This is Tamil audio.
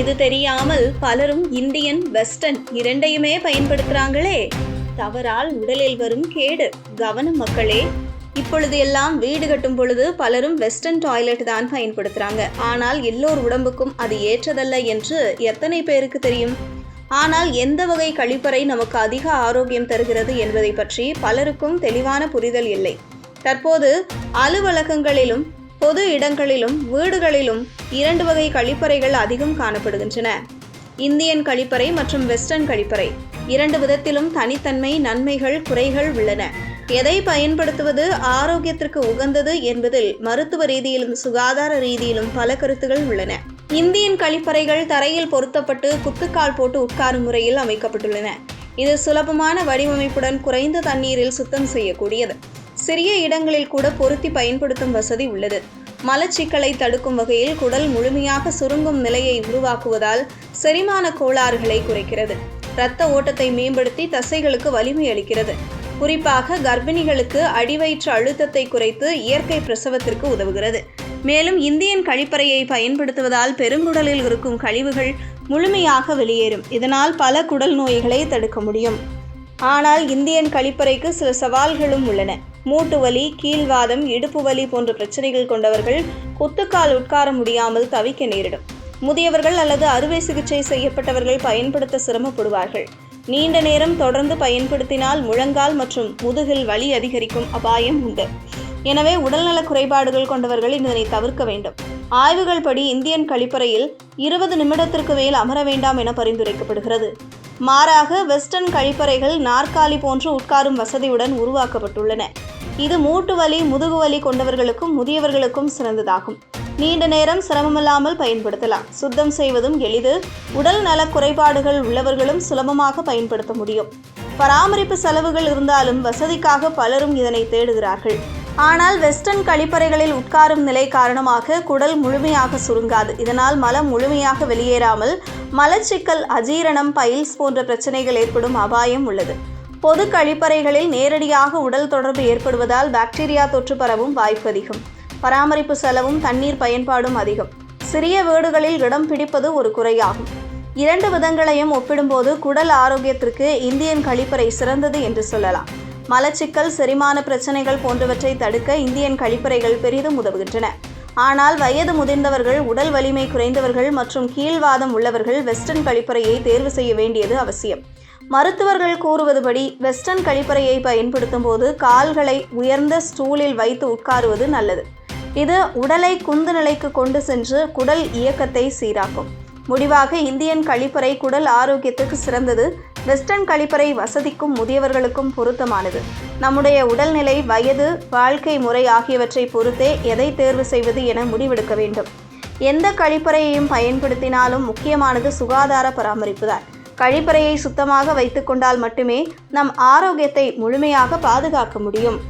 இது தெரியாமல் பலரும் இந்தியன் வெஸ்டர்ன் இரண்டையுமே பயன்படுத்துறாங்களே. தவறால் உடலில் வரும் கேடு. கவனம் மக்களே. இப்பொழுது எல்லாம் வீடு கட்டும் பொழுது பலரும் வெஸ்டர்ன் டாய்லெட் தான் பயன்படுத்துறாங்க. ஆனால் எல்லோர் உடம்புக்கும் அது ஏற்றதல்ல என்று எத்தனை பேருக்கு தெரியும்? ஆனால் எந்த வகை கழிப்பறை நமக்கு அதிக ஆரோக்கியம் தருகிறது என்பதை பற்றி பலருக்கும் தெளிவான புரிதல் இல்லை. தற்போது அலுவலகங்களிலும் பொது இடங்களிலும் வீடுகளிலும் இரண்டு வகை கழிப்பறைகள் அதிகம் காணப்படுகின்றன. இந்தியன் கழிப்பறை மற்றும் வெஸ்டர்ன் கழிப்பறை. இரண்டு விதத்திலும் தனித்தன்மை நன்மைகள் குறைகள் உள்ளன. எதை பயன்படுத்துவது ஆரோக்கியத்திற்கு உகந்தது என்பதில் மருத்துவ ரீதியிலும் சுகாதார ரீதியிலும் பல கருத்துகள் உள்ளன. இந்தியன் கழிப்பறைகள் தரையில் பொருத்தப்பட்டு குத்துக்கால் போட்டு உட்காரும் முறையில் அமைக்கப்பட்டுள்ளன. இது சுலபமான வடிவமைப்புடன் குறைந்த தண்ணீரில் சுத்தம் செய்யக்கூடியது. சிறிய இடங்களில் கூட பொருத்தி பயன்படுத்தும் வசதி உள்ளது. மலச்சிக்கலை தடுக்கும் வகையில் குடல் முழுமையாக சுருங்கும் நிலையை உருவாக்குவதால் செரிமான கோளாறுகளை குறைக்கிறது. இரத்த ஓட்டத்தை மேம்படுத்தி தசைகளுக்கு வலிமை அளிக்கிறது. குறிப்பாக கர்ப்பிணிகளுக்கு அடிவயிற்று அழுத்தத்தை குறைத்து இயற்கை பிரசவத்திற்கு உதவுகிறது. மேலும் இந்தியன் கழிப்பறையை பயன்படுத்துவதால் பெருங்குடலில் இருக்கும் கழிவுகள் முழுமையாக வெளியேறும். இதனால் பல குடல் நோய்களை தடுக்க முடியும். ஆனால் இந்தியன் கழிப்பறைக்கு சில சவால்களும் உள்ளன. மூட்டு வலி கீழ்வாதம் இடுப்பு வலி போன்ற பிரச்சனைகள் கொண்டவர்கள் குத்துக்கால் உட்கார முடியாமல் தவிக்க நேரிடும். முதியவர்கள் அல்லது அறுவை சிகிச்சை செய்யப்பட்டவர்கள் பயன்படுத்த சிரமப்படுவார்கள். நீண்ட நேரம் தொடர்ந்து பயன்படுத்தினால் முழங்கால் மற்றும் முதுகில் வலி அதிகரிக்கும் அபாயம் உண்டு. எனவே உடல்நல குறைபாடுகள் கொண்டவர்கள் இதனை தவிர்க்க வேண்டும். ஆய்வுகள் படி இந்தியன் கழிப்பறையில் இருபது நிமிடத்திற்கு மேல் அமர வேண்டாம் என பரிந்துரைக்கப்படுகிறது. மாறாக வெஸ்டர்ன் கழிப்பறைகள் நாற்காலி போன்று உட்காரும் வசதியுடன் உருவாக்கப்பட்டுள்ளன. இது மூட்டு வலி முதுகு வலி கொண்டவர்களுக்கும் முதியவர்களுக்கும் சிறந்ததாகும். நீண்ட நேரம் சிரமமில்லாமல் பயன்படுத்தலாம். சுத்தம் செய்வதும் எளிது. உடல் நல குறைபாடுகள் உள்ளவர்களும் சுலபமாக பயன்படுத்த முடியும். பராமரிப்பு செலவுகள் இருந்தாலும் வசதிக்காக பலரும் இதனை தேடுகிறார்கள். ஆனால் வெஸ்டர்ன் கழிப்பறைகளில் உட்காரும் நிலை காரணமாக குடல் முழுமையாக சுருங்காது. இதனால் மலம் முழுமையாக வெளியேறாமல் மலச்சிக்கல் அஜீரணம் பைல்ஸ் போன்ற பிரச்சனைகள் ஏற்படும் அபாயம் உள்ளது. பொது கழிப்பறைகளில் நேரடியாக உடல் தொடர்பு ஏற்படுவதால் பாக்டீரியா தொற்று பரவும் வாய்ப்பு அதிகம். பராமரிப்பு செலவும் தண்ணீர் பயன்பாடும் அதிகம். சிறிய வீடுகளில் இடம் பிடிப்பது ஒரு குறையாகும். இரண்டு விதங்களையும் ஒப்பிடும்போது குடல் ஆரோக்கியத்திற்கு இந்தியன் கழிப்பறை சிறந்தது என்று சொல்லலாம். மலச்சிக்கல் செரிமான பிரச்சனைகள் போன்றவற்றை தடுக்க இந்தியன் கழிப்பறைகள் பெரிதும் உதவுகின்றன. ஆனால் வயது முதிர்ந்தவர்கள் உடல் வலிமை குறைந்தவர்கள் மற்றும் கீழ்வாதம் உள்ளவர்கள் வெஸ்டர்ன் கழிப்பறையை தேர்வு செய்ய வேண்டியது அவசியம். மருத்துவர்கள் கூறுவதுபடி வெஸ்டர்ன் கழிப்பறையை பயன்படுத்தும் போது கால்களை உயர்ந்த ஸ்டூலில் வைத்து உட்காருவது நல்லது. இது உடலை குந்து நிலைக்கு கொண்டு சென்று குடல் இயக்கத்தை சீராக்கும். முடிவாக இந்தியன் கழிப்பறை குடல் ஆரோக்கியத்துக்கு சிறந்தது. வெஸ்டர்ன் கழிப்பறை வசதிக்கும் முதியவர்களுக்கும் பொருத்தமானது. நம்முடைய உடல்நிலை வயது வாழ்க்கை முறை ஆகியவற்றை பொறுத்தே எதை தேர்வு செய்வது என முடிவெடுக்க வேண்டும். எந்த கழிப்பறையையும் பயன்படுத்தினாலும் முக்கியமானது சுகாதார பராமரிப்பு தான். கழிப்பறையை சுத்தமாக வைத்துக்கொண்டால் மட்டுமே நம் ஆரோக்கியத்தை முழுமையாக பாதுகாக்க முடியும்.